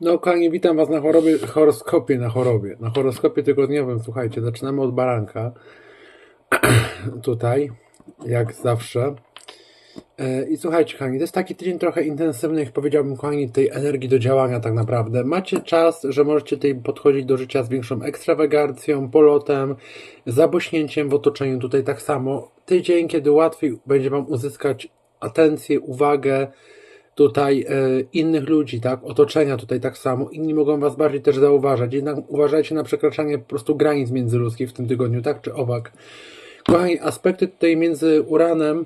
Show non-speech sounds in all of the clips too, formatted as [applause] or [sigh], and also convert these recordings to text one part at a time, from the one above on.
No kochani, witam Was na chorobie, horoskopie, na chorobie, na horoskopie tygodniowym. Słuchajcie, zaczynamy od baranka. [clears throat] Tutaj, jak zawsze. E, I słuchajcie, kochani, to jest taki tydzień trochę intensywny, jak powiedziałbym, kochani, tej energii do działania tak naprawdę. Macie czas, że możecie tutaj podchodzić do życia z większą ekstrawagancją, polotem, zabośnięciem w otoczeniu tutaj tak samo. Tydzień, kiedy łatwiej będzie Wam uzyskać atencję, uwagę, tutaj e, innych ludzi, tak, otoczenia tutaj tak samo, inni mogą Was bardziej też zauważać, jednak uważajcie na przekraczanie po prostu granic międzyludzkich w tym tygodniu, tak czy owak. Kochani, aspekty tutaj między Uranem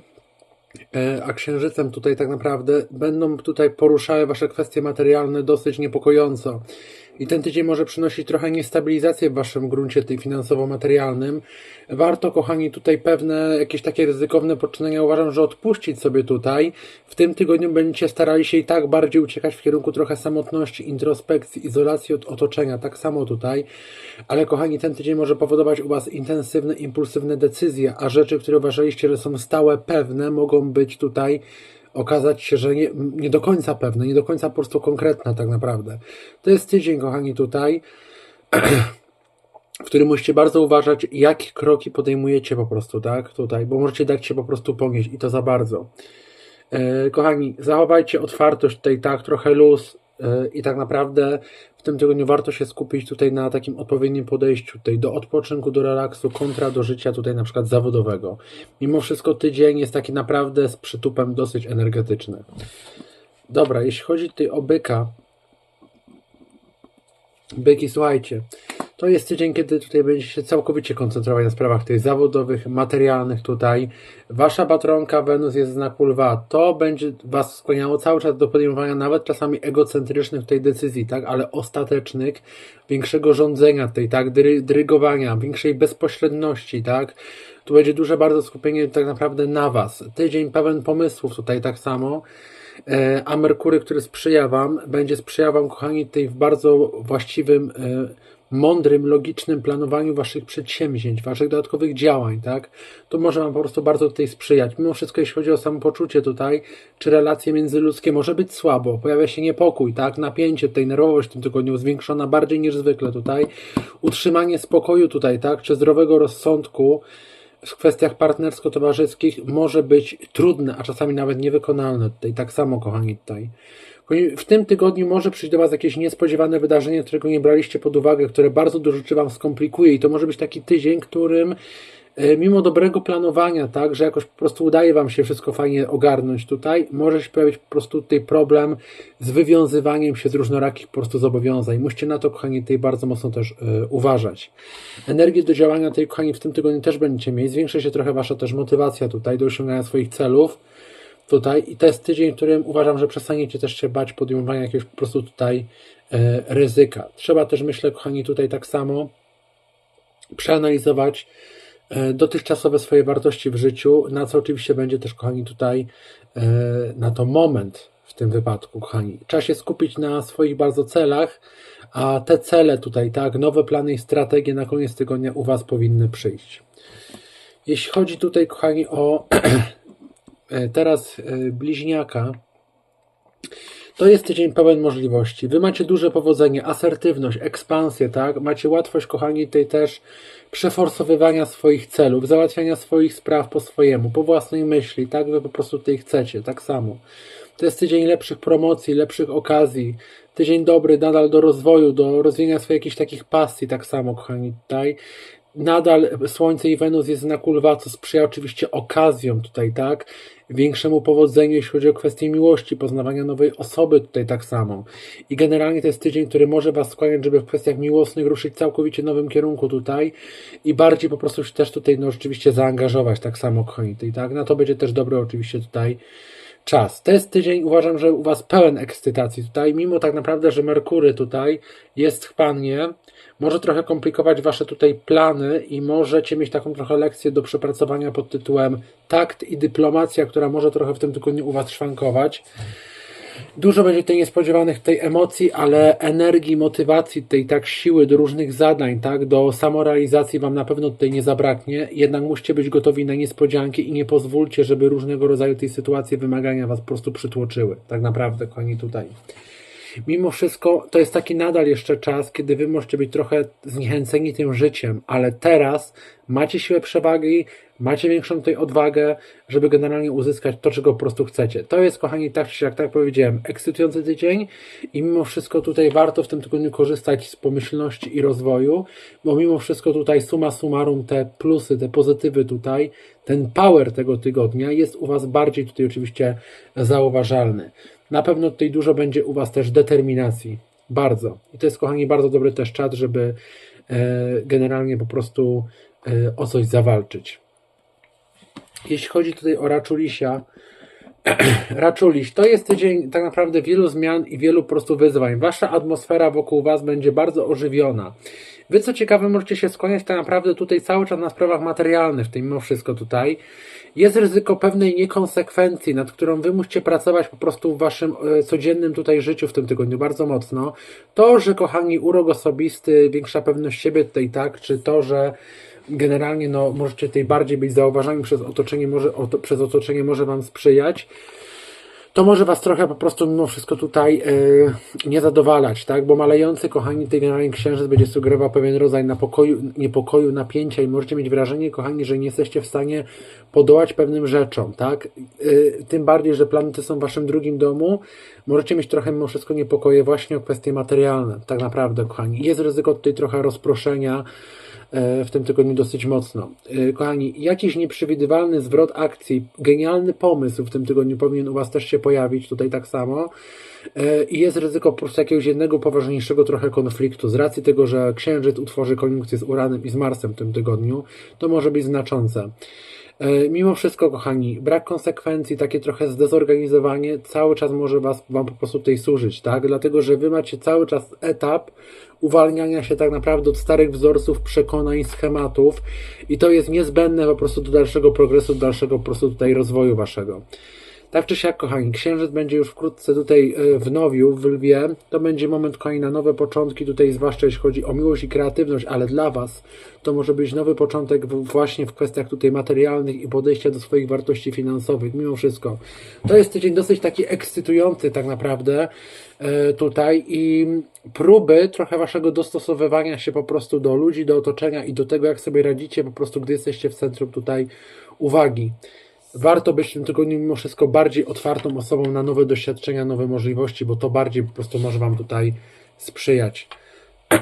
e, a Księżycem tutaj tak naprawdę będą tutaj poruszały Wasze kwestie materialne dosyć niepokojąco. I ten tydzień może przynosić trochę niestabilizację w Waszym gruncie tej finansowo-materialnym. Warto, kochani, tutaj pewne jakieś takie ryzykowne poczynania uważam, że odpuścić sobie tutaj. W tym tygodniu będziecie starali się i tak bardziej uciekać w kierunku trochę samotności, introspekcji, izolacji od otoczenia. Tak samo tutaj. Ale, kochani, ten tydzień może powodować u Was intensywne, impulsywne decyzje, a rzeczy, które uważaliście, że są stałe, pewne, mogą być tutaj okazać się, że nie, nie do końca pewne, nie do końca po prostu konkretna tak naprawdę. To jest tydzień, kochani, tutaj, [clears throat] w którym musicie bardzo uważać, jakie kroki podejmujecie po prostu, tak, tutaj, bo możecie dać się po prostu ponieść i to za bardzo. E, kochani, zachowajcie otwartość tutaj, tak, trochę luz i tak naprawdę w tym tygodniu warto się skupić tutaj na takim odpowiednim podejściu tutaj do odpoczynku, do relaksu, kontra do życia tutaj na przykład zawodowego. Mimo wszystko tydzień jest taki naprawdę z przytupem dosyć energetyczny. Dobra, jeśli chodzi tutaj o byka, byki, słuchajcie, to jest tydzień, kiedy tutaj będziecie się całkowicie koncentrować na sprawach tych zawodowych, materialnych tutaj. Wasza patronka Wenus jest w znaku lwa. To będzie Was skłaniało cały czas do podejmowania nawet czasami egocentrycznych tej decyzji, tak, ale ostatecznych, większego rządzenia tej, tak, Dry, drygowania, większej bezpośredności, tak. Tu będzie duże bardzo skupienie tak naprawdę na Was. Tydzień pełen pomysłów tutaj tak samo e, a Merkury, który sprzyja Wam, będzie sprzyjał Wam, kochani, tej w bardzo właściwym e, mądrym, logicznym planowaniu waszych przedsięwzięć, waszych dodatkowych działań, tak? To może wam po prostu bardzo tutaj sprzyjać. Mimo wszystko, jeśli chodzi o samopoczucie tutaj, czy relacje międzyludzkie, może być słabo, pojawia się niepokój, tak? Napięcie, tutaj nerwowość w tym tygodniu zwiększona bardziej niż zwykle tutaj. Utrzymanie spokoju tutaj, tak? Czy zdrowego rozsądku w kwestiach partnersko-towarzyskich może być trudne, a czasami nawet niewykonalne tutaj. Tak samo, kochani, tutaj. W tym tygodniu może przyjść do Was jakieś niespodziewane wydarzenie, którego nie braliście pod uwagę, które bardzo dużo rzeczy Wam skomplikuje i to może być taki tydzień, którym e, mimo dobrego planowania, tak, że jakoś po prostu udaje Wam się wszystko fajnie ogarnąć tutaj, może się pojawić po prostu tutaj problem z wywiązywaniem się z różnorakich po prostu zobowiązań. Musicie na to, kochani, tutaj bardzo mocno też y, uważać. Energię do działania tej, kochani, w tym tygodniu też będziecie mieć. Zwiększy się trochę Wasza też motywacja tutaj do osiągania swoich celów tutaj i to jest tydzień, w którym uważam, że przestaniecie też się bać podejmowania jakiegoś po prostu tutaj e, ryzyka. Trzeba też, myślę, kochani, tutaj tak samo przeanalizować e, dotychczasowe swoje wartości w życiu, na co oczywiście będzie też, kochani, tutaj e, na to moment w tym wypadku, kochani. Trzeba się skupić na swoich bardzo celach, a te cele tutaj, tak, nowe plany i strategie na koniec tygodnia u Was powinny przyjść. Jeśli chodzi tutaj, kochani, o [clears throat] teraz e, bliźniaka, to jest tydzień pełen możliwości. Wy macie duże powodzenie, asertywność, ekspansję, tak? Macie łatwość, kochani, tej też przeforsowywania swoich celów, załatwiania swoich spraw po swojemu, po własnej myśli, tak? Wy po prostu tej chcecie, tak samo. To jest tydzień lepszych promocji, lepszych okazji, tydzień dobry nadal do rozwoju, do rozwijania swoich jakichś takich pasji, tak samo, kochani, tutaj nadal Słońce i Wenus jest na Lwa, co sprzyja oczywiście okazjom tutaj, tak? Większemu powodzeniu, jeśli chodzi o kwestię miłości, poznawania nowej osoby tutaj tak samo. I generalnie to jest tydzień, który może Was skłaniać, żeby w kwestiach miłosnych ruszyć całkowicie nowym kierunku tutaj i bardziej po prostu się też tutaj, no rzeczywiście zaangażować tak samo, kochani, tak? Na to będzie też dobry oczywiście tutaj czas. To jest tydzień, uważam, że u Was pełen ekscytacji tutaj, mimo tak naprawdę, że Merkury tutaj jest chpannie, może trochę komplikować Wasze tutaj plany i możecie mieć taką trochę lekcję do przepracowania pod tytułem takt i dyplomacja, która może trochę w tym tygodniu u Was szwankować. Dużo będzie tej niespodziewanych tej emocji, ale energii, motywacji, tej tak siły do różnych zadań, tak, do samorealizacji Wam na pewno tutaj nie zabraknie. Jednak musicie być gotowi na niespodzianki i nie pozwólcie, żeby różnego rodzaju tej sytuacje, wymagania Was po prostu przytłoczyły. Tak naprawdę, kochani, tutaj. Mimo wszystko to jest taki nadal jeszcze czas, kiedy wy możecie być trochę zniechęceni tym życiem, ale teraz macie siłę przewagi, macie większą tutaj odwagę, żeby generalnie uzyskać to, czego po prostu chcecie. To jest, kochani, tak czy jak tak powiedziałem, ekscytujący tydzień i mimo wszystko tutaj warto w tym tygodniu korzystać z pomyślności i rozwoju, bo mimo wszystko tutaj suma summarum te plusy, te pozytywy tutaj, ten power tego tygodnia jest u Was bardziej tutaj oczywiście zauważalny. Na pewno tutaj dużo będzie u Was też determinacji. Bardzo. I to jest, kochani, bardzo dobry też czat, żeby e, generalnie po prostu e, o coś zawalczyć. Jeśli chodzi tutaj o Raczulisia, [clears throat] Raczuliś, to jest tydzień tak naprawdę wielu zmian i wielu prostu wyzwań. Wasza atmosfera wokół Was będzie bardzo ożywiona. Wy co ciekawe możecie się skłaniać tak naprawdę tutaj cały czas na sprawach materialnych, tym mimo wszystko tutaj. Jest ryzyko pewnej niekonsekwencji, nad którą Wy musicie pracować po prostu w Waszym e, codziennym tutaj życiu w tym tygodniu bardzo mocno. To, że kochani urok osobisty, większa pewność siebie tutaj tak, czy to, że generalnie no, możecie tutaj bardziej być zauważani przez otoczenie, może, oto, przez otoczenie może Wam sprzyjać, to może Was trochę po prostu mimo wszystko tutaj yy, nie zadowalać, tak? Bo malejący, kochani, tej generalnie księżyc będzie sugerował pewien rodzaj napokoju, niepokoju, napięcia i możecie mieć wrażenie, kochani, że nie jesteście w stanie podołać pewnym rzeczom, tak? Yy, tym bardziej, że planety są w Waszym drugim domu, możecie mieć trochę mimo wszystko niepokoje właśnie o kwestie materialne, tak naprawdę, kochani. Jest ryzyko tutaj trochę rozproszenia, w tym tygodniu dosyć mocno. E, kochani, jakiś nieprzewidywalny zwrot akcji, genialny pomysł w tym tygodniu powinien u Was też się pojawić, tutaj tak samo. E, I jest ryzyko po prostu jakiegoś jednego poważniejszego trochę konfliktu. Z racji tego, że Księżyc utworzy koniunkcję z Uranem i z Marsem w tym tygodniu, to może być znaczące. E, mimo wszystko, kochani, brak konsekwencji, takie trochę zdezorganizowanie cały czas może was, Wam po prostu tutaj służyć, tak? Dlatego, że Wy macie cały czas etap uwalniania się tak naprawdę od starych wzorców, przekonań, schematów i to jest niezbędne po prostu do dalszego progresu, do dalszego po prostu tutaj rozwoju Waszego. Tak czy siak, kochani, księżyc będzie już wkrótce tutaj e, w Nowiu, w Lwie. To będzie moment, kochani, na nowe początki, tutaj zwłaszcza jeśli chodzi o miłość i kreatywność, ale dla Was to może być nowy początek właśnie w kwestiach tutaj materialnych i podejścia do swoich wartości finansowych, mimo wszystko. To jest tydzień dosyć taki ekscytujący tak naprawdę e, tutaj i próby trochę Waszego dostosowywania się po prostu do ludzi, do otoczenia i do tego, jak sobie radzicie po prostu, gdy jesteście w centrum tutaj uwagi warto być w tym tygodniu mimo wszystko bardziej otwartą osobą na nowe doświadczenia, nowe możliwości, bo to bardziej po prostu może Wam tutaj sprzyjać. [clears throat]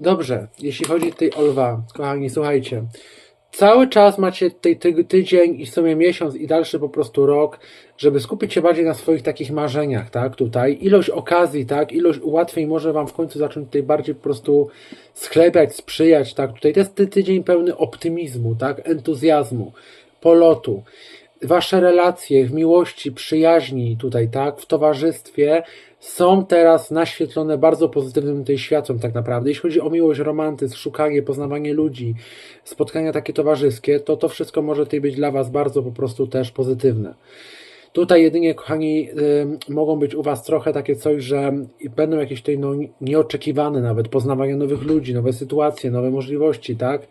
Dobrze, jeśli chodzi tutaj o lwa, kochani, słuchajcie, cały czas macie tutaj ty, tydzień i w sumie miesiąc i dalszy po prostu rok, żeby skupić się bardziej na swoich takich marzeniach, tak, tutaj. Ilość okazji, tak, ilość ułatwień może Wam w końcu zacząć tutaj bardziej po prostu sklepiać, sprzyjać, tak, tutaj to jest ty, tydzień pełny optymizmu, tak, entuzjazmu, polotu. Wasze relacje w miłości, przyjaźni tutaj, tak, w towarzystwie są teraz naświetlone bardzo pozytywnym tej światłem tak naprawdę. Jeśli chodzi o miłość, romantyzm, szukanie, poznawanie ludzi, spotkania takie towarzyskie, to to wszystko może tutaj być dla Was bardzo po prostu też pozytywne. Tutaj jedynie, kochani, y, mogą być u Was trochę takie coś, że będą jakieś tutaj no, nieoczekiwane nawet poznawanie nowych ludzi, nowe sytuacje, nowe możliwości, tak?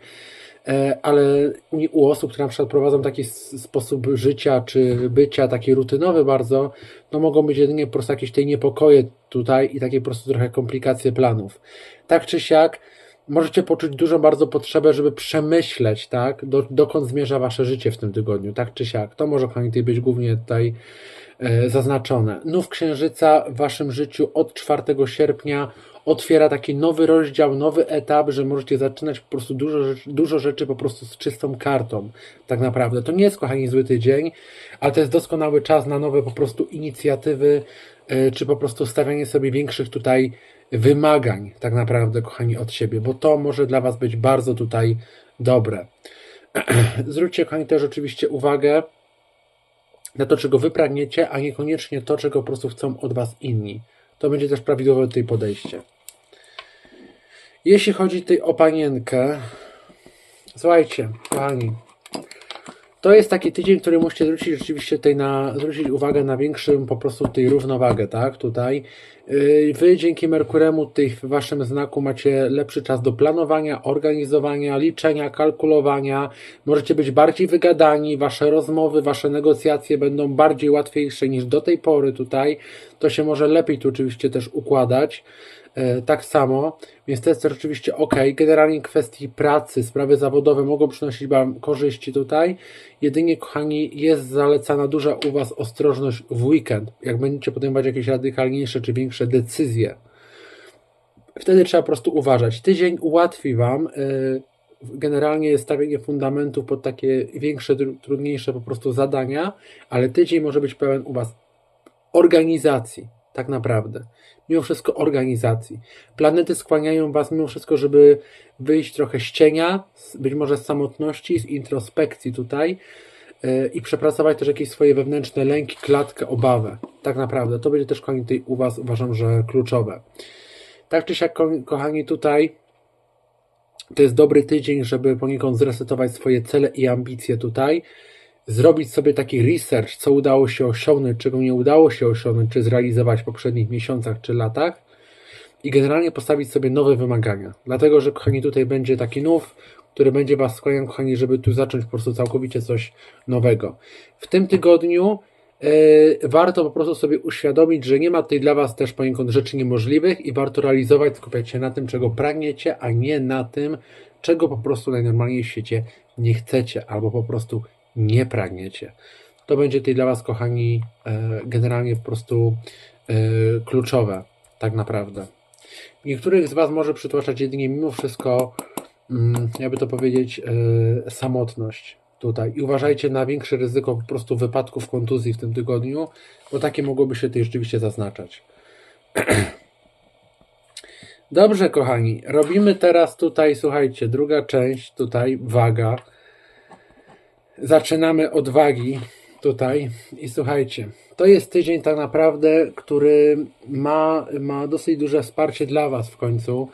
E, ale u osób, które na przykład prowadzą taki sposób życia czy bycia, taki rutynowy bardzo, no mogą być jedynie po prostu jakieś tej niepokoje tutaj i takie po prostu trochę komplikacje planów. Tak czy siak, możecie poczuć dużą bardzo potrzebę, żeby przemyśleć, tak, do, dokąd zmierza wasze życie w tym tygodniu, tak czy siak. To może, kochani, tutaj być głównie tutaj e, zaznaczone. Nów Księżyca w waszym życiu od 4 sierpnia otwiera taki nowy rozdział, nowy etap, że możecie zaczynać po prostu dużo, dużo rzeczy po prostu z czystą kartą, tak naprawdę. To nie jest, kochani, zły tydzień, ale to jest doskonały czas na nowe po prostu inicjatywy, e, czy po prostu stawianie sobie większych tutaj wymagań, tak naprawdę, kochani, od siebie, bo to może dla Was być bardzo tutaj dobre. [clears throat] Zwróćcie, kochani, też oczywiście uwagę na to, czego Wy pragniecie, a niekoniecznie to, czego po prostu chcą od Was inni. To będzie też prawidłowe tutaj podejście. Jeśli chodzi tutaj o panienkę, słuchajcie, kochani, to jest taki tydzień, który musicie zwrócić rzeczywiście tutaj na, zwrócić uwagę na większym po prostu tej równowagę, tak, tutaj. Yy, Wy dzięki Merkuremu tutaj w Waszym znaku macie lepszy czas do planowania, organizowania, liczenia, kalkulowania. Możecie być bardziej wygadani, Wasze rozmowy, Wasze negocjacje będą bardziej łatwiejsze niż do tej pory tutaj. To się może lepiej tu oczywiście też układać. E, tak samo, więc to jest oczywiście ok. Generalnie kwestii pracy, sprawy zawodowe mogą przynosić Wam korzyści tutaj. Jedynie, kochani, jest zalecana duża u Was ostrożność w weekend, jak będziecie podejmować jakieś radykalniejsze czy większe decyzje. Wtedy trzeba po prostu uważać. Tydzień ułatwi Wam e, generalnie stawienie fundamentów pod takie większe, trudniejsze po prostu zadania, ale tydzień może być pełen u Was organizacji, tak naprawdę mimo wszystko organizacji. Planety skłaniają Was mimo wszystko, żeby wyjść trochę z cienia, być może z samotności, z introspekcji tutaj i przepracować też jakieś swoje wewnętrzne lęki, klatkę, obawę. Tak naprawdę. To będzie też, kochani, tutaj u Was uważam, że kluczowe. Tak czy siak, kochani, tutaj to jest dobry tydzień, żeby poniekąd zresetować swoje cele i ambicje tutaj zrobić sobie taki research, co udało się osiągnąć, czego nie udało się osiągnąć, czy zrealizować w poprzednich miesiącach czy latach i generalnie postawić sobie nowe wymagania. Dlatego, że kochani, tutaj będzie taki nów, który będzie Was skłaniał, kochani, żeby tu zacząć po prostu całkowicie coś nowego. W tym tygodniu yy, warto po prostu sobie uświadomić, że nie ma tutaj dla Was też poniekąd rzeczy niemożliwych i warto realizować, skupiać się na tym, czego pragniecie, a nie na tym, czego po prostu najnormalniej w świecie nie chcecie, albo po prostu nie pragniecie. To będzie tutaj dla Was, kochani, e, generalnie po prostu e, kluczowe, tak naprawdę. Niektórych z Was może przytłaczać jedynie mimo wszystko, jakby to powiedzieć, e, samotność tutaj. I uważajcie na większe ryzyko po prostu wypadków kontuzji w tym tygodniu, bo takie mogłoby się tutaj rzeczywiście zaznaczać. [clears throat] Dobrze, kochani, robimy teraz tutaj, słuchajcie, druga część, tutaj waga zaczynamy od wagi tutaj i słuchajcie, to jest tydzień tak naprawdę, który ma, ma dosyć duże wsparcie dla Was w końcu.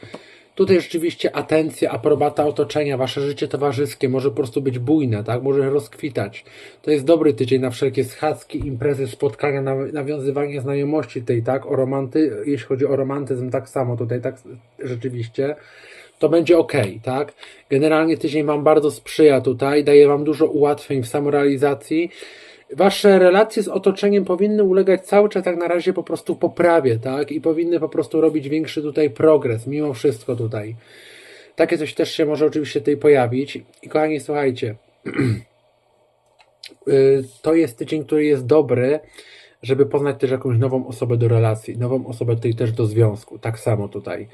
Tutaj rzeczywiście atencja, aprobata otoczenia, wasze życie towarzyskie może po prostu być bujne, tak? Może rozkwitać. To jest dobry tydzień na wszelkie schadzki, imprezy, spotkania, nawiązywanie znajomości tej, tak? O romanty, jeśli chodzi o romantyzm, tak samo tutaj, tak rzeczywiście to będzie ok, tak? Generalnie tydzień Wam bardzo sprzyja tutaj, daje Wam dużo ułatwień w samorealizacji. Wasze relacje z otoczeniem powinny ulegać cały czas tak na razie po prostu poprawie, tak? I powinny po prostu robić większy tutaj progres, mimo wszystko tutaj. Takie coś też się może oczywiście tutaj pojawić. I kochani, słuchajcie, [clears throat] y, to jest tydzień, który jest dobry, żeby poznać też jakąś nową osobę do relacji, nową osobę tutaj też do związku. Tak samo tutaj.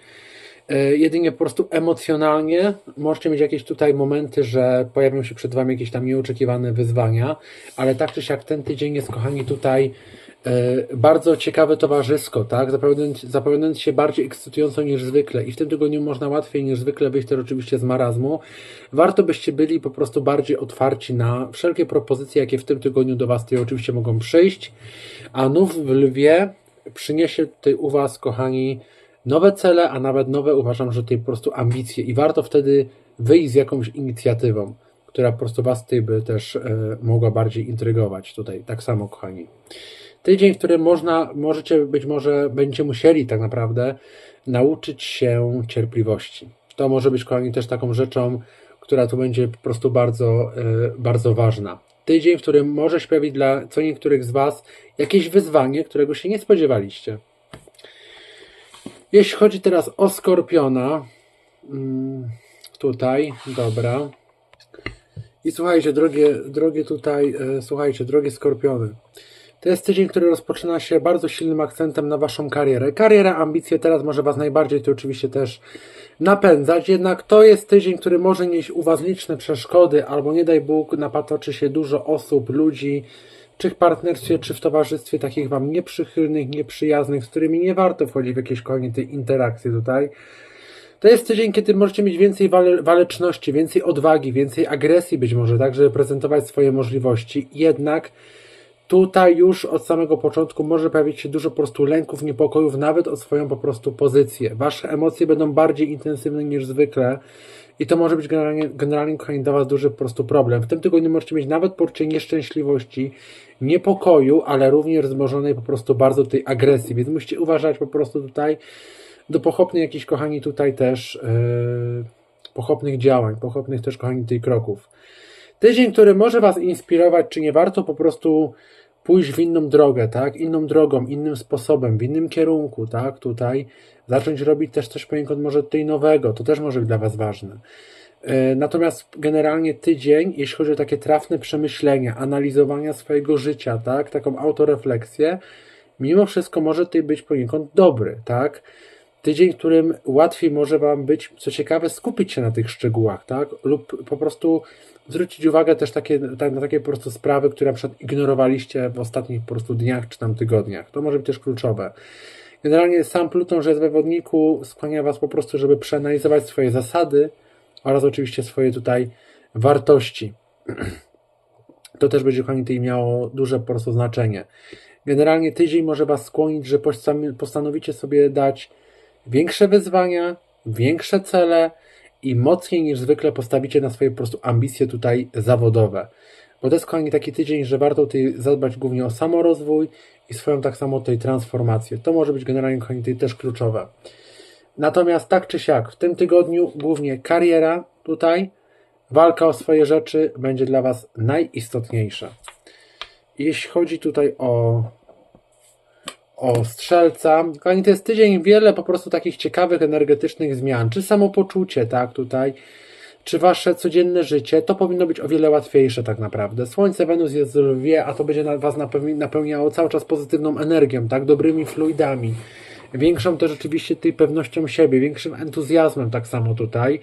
E, jedynie po prostu emocjonalnie możecie mieć jakieś tutaj momenty, że pojawią się przed Wami jakieś tam nieoczekiwane wyzwania, ale tak czy siak ten tydzień jest, kochani, tutaj e, bardzo ciekawe towarzysko, tak? Zapowiadając, się bardziej ekscytująco niż zwykle i w tym tygodniu można łatwiej niż zwykle wyjść też oczywiście z marazmu. Warto byście byli po prostu bardziej otwarci na wszelkie propozycje, jakie w tym tygodniu do Was tutaj oczywiście mogą przyjść, a nów w Lwie przyniesie tutaj u Was, kochani, nowe cele, a nawet nowe uważam, że tutaj po prostu ambicje i warto wtedy wyjść z jakąś inicjatywą, która po prostu Was tutaj by też e, mogła bardziej intrygować tutaj, tak samo kochani. Tydzień, w którym można, możecie być może, będziecie musieli tak naprawdę nauczyć się cierpliwości. To może być kochani też taką rzeczą, która tu będzie po prostu bardzo, e, bardzo ważna. Tydzień, w którym może się pojawić dla co niektórych z Was jakieś wyzwanie, którego się nie spodziewaliście. Jeśli chodzi teraz o Skorpiona, mm, tutaj, dobra. I słuchajcie, drogie, drogie tutaj, e, słuchajcie, drogie Skorpiony. To jest tydzień, który rozpoczyna się bardzo silnym akcentem na Waszą karierę. Kariera, ambicje teraz może Was najbardziej to oczywiście też napędzać, jednak to jest tydzień, który może nieść u Was liczne przeszkody, albo nie daj Bóg, napatoczy się dużo osób, ludzi, czy w partnerstwie, czy w towarzystwie takich Wam nieprzychylnych, nieprzyjaznych, z którymi nie warto wchodzić w jakieś kolejne tej interakcje tutaj. To jest tydzień, kiedy możecie mieć więcej wale, waleczności, więcej odwagi, więcej agresji być może, tak, żeby prezentować swoje możliwości. Jednak tutaj już od samego początku może pojawić się dużo po prostu lęków, niepokojów, nawet o swoją po prostu pozycję. Wasze emocje będą bardziej intensywne niż zwykle i to może być generalnie, generalnie kochani, dla Was duży po prostu problem. W tym tygodniu możecie mieć nawet poczucie nieszczęśliwości, niepokoju, ale również wzmożonej po prostu bardzo tej agresji, więc musicie uważać po prostu tutaj do pochopnych jakichś, kochani, tutaj też yy, pochopnych działań, pochopnych też, kochani, tych kroków. Tydzień, który może Was inspirować, czy nie warto po prostu pójść w inną drogę, tak? Inną drogą, innym sposobem, w innym kierunku, tak? Tutaj zacząć robić też coś poniekąd może tutaj nowego, to też może być dla Was ważne. E, natomiast generalnie tydzień, jeśli chodzi o takie trafne przemyślenia, analizowania swojego życia, tak, taką autorefleksję, mimo wszystko może tutaj być poniekąd dobry, tak? Tydzień, w którym łatwiej może Wam być, co ciekawe, skupić się na tych szczegółach, tak? Lub po prostu zwrócić uwagę też takie, na takie po prostu sprawy, które na przykład ignorowaliście w ostatnich po prostu dniach czy tam tygodniach. To może być też kluczowe. Generalnie sam Pluton, że jest we wodniku, skłania Was po prostu, żeby przeanalizować swoje zasady oraz oczywiście swoje tutaj wartości. [clears throat] To też będzie, kochani, tutaj miało duże po prostu znaczenie. Generalnie tydzień może Was skłonić, że postanowicie sobie dać większe wyzwania, większe cele i mocniej niż zwykle postawicie na swoje po prostu ambicje tutaj zawodowe. Bo to jest kochani taki tydzień, że warto tutaj zadbać głównie o samorozwój i swoją tak samo tej transformację. To może być generalnie kochani tutaj też kluczowe. Natomiast tak czy siak, w tym tygodniu głównie kariera tutaj, walka o swoje rzeczy będzie dla Was najistotniejsza. Jeśli chodzi tutaj o o strzelca. Kochani, to jest tydzień wiele po prostu takich ciekawych, energetycznych zmian. Czy samopoczucie, tak, tutaj, czy wasze codzienne życie, to powinno być o wiele łatwiejsze tak naprawdę. Słońce, Wenus jest w lwie, a to będzie was napełniało cały czas pozytywną energią, tak, dobrymi fluidami. Większą też oczywiście tej pewnością siebie, większym entuzjazmem tak samo tutaj,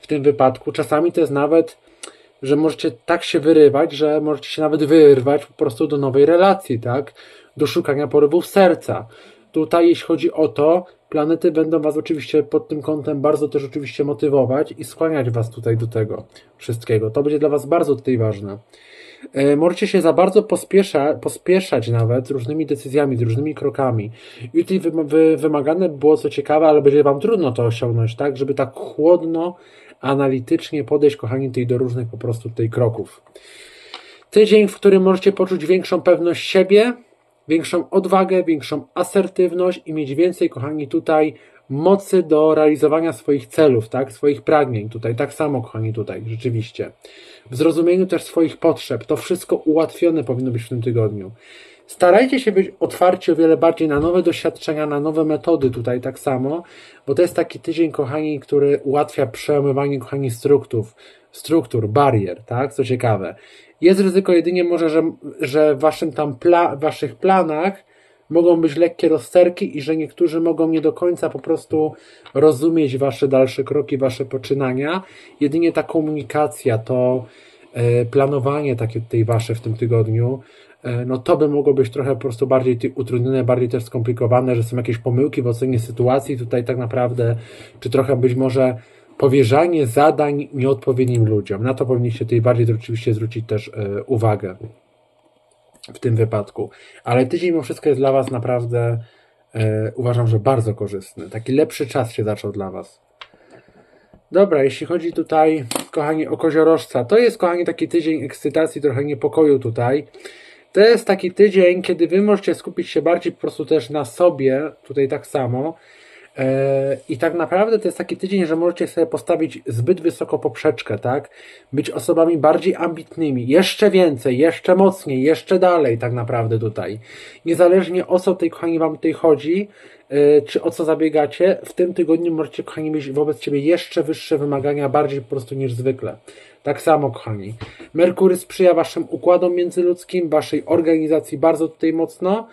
w tym wypadku. Czasami to jest nawet że możecie tak się wyrywać, że możecie się nawet wyrwać po prostu do nowej relacji, tak? do szukania porywów serca. Tutaj, jeśli chodzi o to, planety będą Was oczywiście pod tym kątem bardzo też oczywiście motywować i skłaniać Was tutaj do tego wszystkiego. To będzie dla Was bardzo tutaj ważne. E, możecie się za bardzo pospiesza, pospieszać nawet różnymi decyzjami, z różnymi krokami. I tutaj wymagane było co ciekawe, ale będzie Wam trudno to osiągnąć, tak? Żeby tak chłodno, analitycznie podejść, kochani, tutaj do różnych po prostu tutaj kroków. Tydzień, w którym możecie poczuć większą pewność siebie, większą odwagę, większą asertywność i mieć więcej, kochani, tutaj mocy do realizowania swoich celów, tak, swoich pragnień tutaj, tak samo, kochani, tutaj, rzeczywiście. W zrozumieniu też swoich potrzeb. To wszystko ułatwione powinno być w tym tygodniu. Starajcie się być otwarci o wiele bardziej na nowe doświadczenia, na nowe metody tutaj tak samo, bo to jest taki tydzień, kochani, który ułatwia przełamywanie, kochani, struktur, struktur, barier, tak, co ciekawe. Jest ryzyko jedynie może, że, że waszym tam pla, waszych planach mogą być lekkie rozterki i że niektórzy mogą nie do końca po prostu rozumieć wasze dalsze kroki, wasze poczynania. Jedynie ta komunikacja, to e, planowanie takie tutaj wasze w tym tygodniu, e, no to by mogło być trochę po prostu bardziej utrudnione, bardziej też skomplikowane, że są jakieś pomyłki w ocenie sytuacji tutaj tak naprawdę, czy trochę być może powierzanie zadań nieodpowiednim ludziom. Na to powinniście tutaj bardziej oczywiście zwrócić też e, uwagę w tym wypadku. Ale tydzień mimo wszystko jest dla Was naprawdę, e, uważam, że bardzo korzystny. Taki lepszy czas się zaczął dla Was. Dobra, jeśli chodzi tutaj, kochani, o koziorożca, to jest, kochani, taki tydzień ekscytacji, trochę niepokoju tutaj. To jest taki tydzień, kiedy Wy możecie skupić się bardziej po prostu też na sobie, tutaj tak samo, I tak naprawdę to jest taki tydzień, że możecie sobie postawić zbyt wysoko poprzeczkę, tak? Być osobami bardziej ambitnymi, jeszcze więcej, jeszcze mocniej, jeszcze dalej, tak naprawdę tutaj. Niezależnie o co tej kochani wam tutaj chodzi, e, czy o co zabiegacie, w tym tygodniu możecie, kochani, mieć wobec siebie jeszcze wyższe wymagania, bardziej po prostu niż zwykle. Tak samo, kochani. Merkury sprzyja waszym układom międzyludzkim, waszej organizacji bardzo tutaj mocno.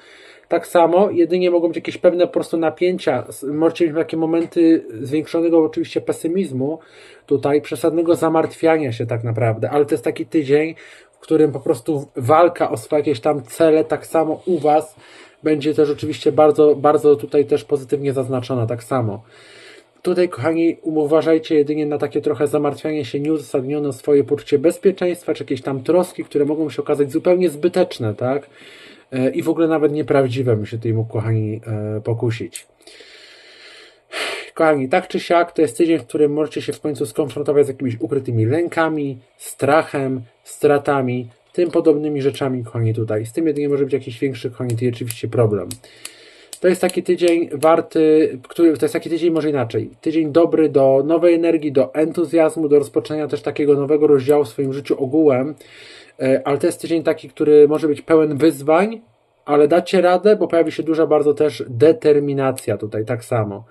Tak samo, jedynie mogą być jakieś pewne po prostu napięcia, możecie mieć takie momenty zwiększonego oczywiście pesymizmu, tutaj przesadnego zamartwiania się tak naprawdę, ale to jest taki tydzień, w którym po prostu walka o swoje jakieś tam cele, tak samo u Was, będzie też oczywiście bardzo, bardzo tutaj też pozytywnie zaznaczona, tak samo. Tutaj, kochani, uważajcie jedynie na takie trochę zamartwianie się nieuzasadnione swoje poczucie bezpieczeństwa, czy jakieś tam troski, które mogą się okazać zupełnie zbyteczne, tak? E, i w ogóle nawet nieprawdziwe by się mógł, kochani, e, pokusić. kochani, tak czy siak, to jest tydzień, w którym możecie się w końcu skonfrontować z jakimiś ukrytymi lękami, strachem, stratami, tym podobnymi rzeczami, kochani, tutaj. Z tym jedynie może być jakiś większy, kochani, to oczywiście problem. To jest taki tydzień warty, który, to jest taki tydzień może inaczej. Tydzień dobry do nowej energii, do entuzjazmu, do rozpoczęcia też takiego nowego rozdziału w swoim życiu ogółem. E, ale to jest tydzień taki, który może być pełen wyzwań, ale dacie radę, bo pojawi się duża bardzo też determinacja tutaj, tak samo.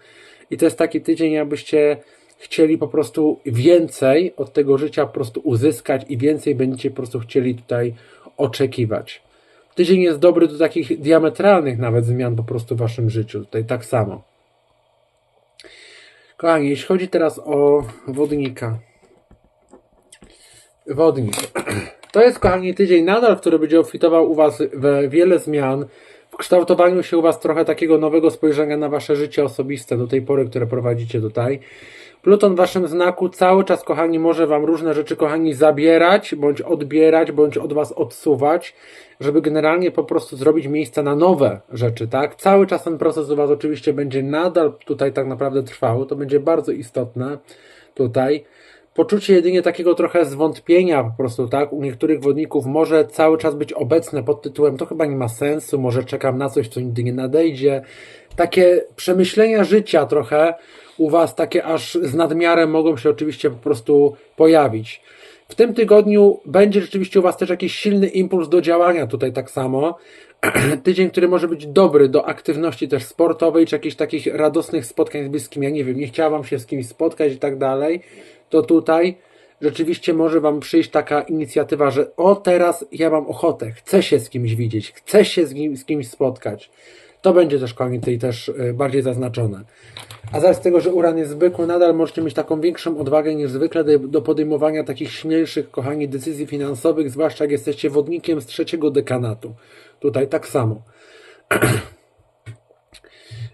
I to jest taki tydzień, jakbyście chcieli po prostu więcej od tego życia po prostu uzyskać i więcej będziecie po prostu chcieli tutaj oczekiwać. Tydzień jest dobry do takich diametralnych nawet zmian po prostu w waszym życiu. Tutaj tak samo. Kochani, jeśli chodzi teraz o wodnika. Wodnik. [clears throat] To jest, kochani, tydzień nadal, który będzie obfitował u was we wiele zmian, w kształtowaniu się u was trochę takiego nowego spojrzenia na wasze życie osobiste do tej pory, które prowadzicie tutaj. Pluton w waszym znaku cały czas, kochani, może wam różne rzeczy, kochani, zabierać, bądź odbierać, bądź od was odsuwać, żeby generalnie po prostu zrobić miejsce na nowe rzeczy, tak? Cały czas ten proces u was oczywiście będzie nadal tutaj tak naprawdę trwał, to będzie bardzo istotne tutaj. Poczucie jedynie takiego trochę zwątpienia po prostu, tak? U niektórych wodników może cały czas być obecne pod tytułem to chyba nie ma sensu, może czekam na coś, co nigdy nie nadejdzie. Takie przemyślenia życia trochę, u Was takie aż z nadmiarem mogą się oczywiście po prostu pojawić. W tym tygodniu będzie rzeczywiście u Was też jakiś silny impuls do działania tutaj tak samo. [clears throat] Tydzień, który może być dobry do aktywności też sportowej, czy jakichś takich radosnych spotkań z bliskimi. Ja nie wiem, nie chciałam się z kimś spotkać i tak dalej. To tutaj rzeczywiście może Wam przyjść taka inicjatywa, że o teraz ja mam ochotę, chcę się z kimś widzieć, chcę się z, z kimś spotkać. To będzie też koniec tej też y, bardziej zaznaczone. A zaraz tego, że uran jest zwykły, nadal możecie mieć taką większą odwagę niż zwykle do, do podejmowania takich śmielszych, kochani, decyzji finansowych, zwłaszcza jak jesteście wodnikiem z trzeciego dekanatu. Tutaj tak samo. [clears throat]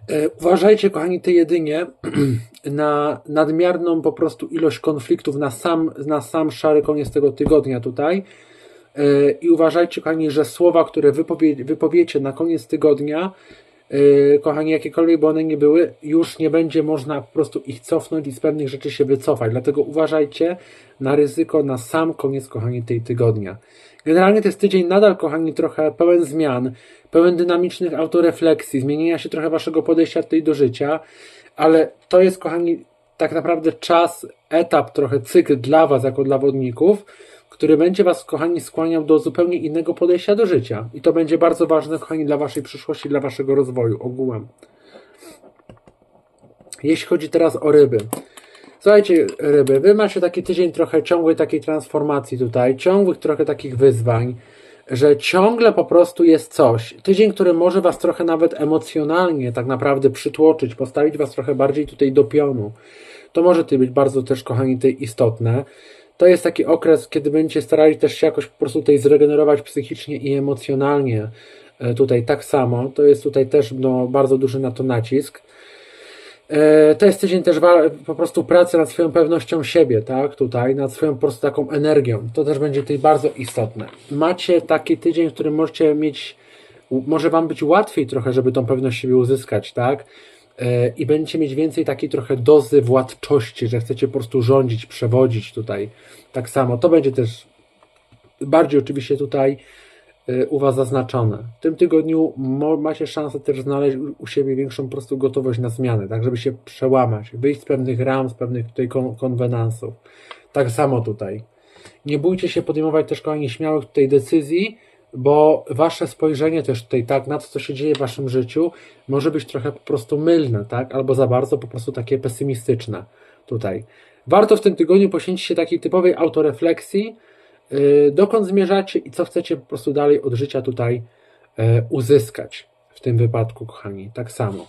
E, uważajcie, kochani, ty jedynie [clears throat] na nadmierną po prostu ilość konfliktów na sam, na sam szary koniec tego tygodnia tutaj. E, I uważajcie, kochani, że słowa, które wypowie, wypowiecie na koniec tygodnia, Yy, kochani, jakiekolwiek by one nie były, już nie będzie można po prostu ich cofnąć i z pewnych rzeczy się wycofać. Dlatego uważajcie na ryzyko na sam koniec, kochani, tej tygodnia. Generalnie to jest tydzień nadal, kochani, trochę pełen zmian, pełen dynamicznych autorefleksji, zmienienia się trochę waszego podejścia tutaj do życia, ale to jest, kochani, tak naprawdę czas, etap, trochę cykl dla was, jako dla wodników, który będzie Was, kochani, skłaniał do zupełnie innego podejścia do życia. I to będzie bardzo ważne, kochani, dla Waszej przyszłości, dla Waszego rozwoju ogółem. Jeśli chodzi teraz o ryby. Słuchajcie, ryby, Wy macie taki tydzień trochę ciągłej takiej transformacji tutaj, ciągłych trochę takich wyzwań, że ciągle po prostu jest coś. Tydzień, który może Was trochę nawet emocjonalnie tak naprawdę przytłoczyć, postawić Was trochę bardziej tutaj do pionu. To może tutaj być bardzo też, kochani, tutaj istotne to jest taki okres, kiedy będziecie starali też się jakoś po prostu tutaj zregenerować psychicznie i emocjonalnie. E, tutaj tak samo. To jest tutaj też no, bardzo duży na to nacisk. E, to jest tydzień też po prostu pracy nad swoją pewnością siebie, tak? Tutaj, nad swoją po prostu taką energią. To też będzie tutaj bardzo istotne. Macie taki tydzień, w którym możecie mieć, może Wam być łatwiej trochę, żeby tą pewność siebie uzyskać, tak? E, i będziecie mieć więcej takiej trochę dozy władczości, że chcecie po prostu rządzić, przewodzić tutaj. Tak samo. To będzie też bardziej oczywiście tutaj u Was zaznaczone. W tym tygodniu macie szansę też znaleźć u siebie większą po prostu gotowość na zmianę, tak żeby się przełamać, wyjść z pewnych ram, z pewnych tutaj kon konwenansów. Tak samo tutaj. Nie bójcie się podejmować też kochani śmiałych tutaj decyzji, bo wasze spojrzenie też tutaj, tak, na to, co się dzieje w waszym życiu, może być trochę po prostu mylne, tak, albo za bardzo po prostu takie pesymistyczne tutaj. Warto w tym tygodniu poświęcić się takiej typowej autorefleksji, dokąd zmierzacie i co chcecie po prostu dalej od życia tutaj yy, uzyskać w tym wypadku, kochani, tak samo.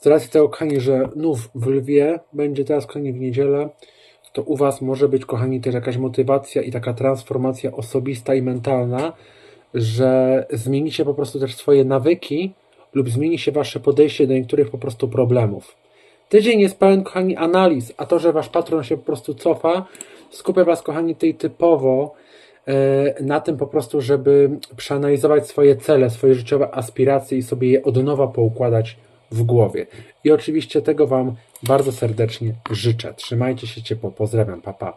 Z racji tego, kochani, że nów w Lwie będzie teraz, kochani, w niedzielę, to u Was może być, kochani, też jakaś motywacja i taka transformacja osobista i mentalna, że zmienicie po prostu też swoje nawyki lub zmieni się Wasze podejście do niektórych po prostu problemów. Tydzień jest pełen, kochani, analiz, a to, że Wasz patron się po prostu cofa, skupia Was, kochani, tej typowo e, na tym po prostu, żeby przeanalizować swoje cele, swoje życiowe aspiracje i sobie je od nowa poukładać w głowie. I oczywiście tego Wam bardzo serdecznie życzę. Trzymajcie się ciepło. Pozdrawiam. Pa, pa.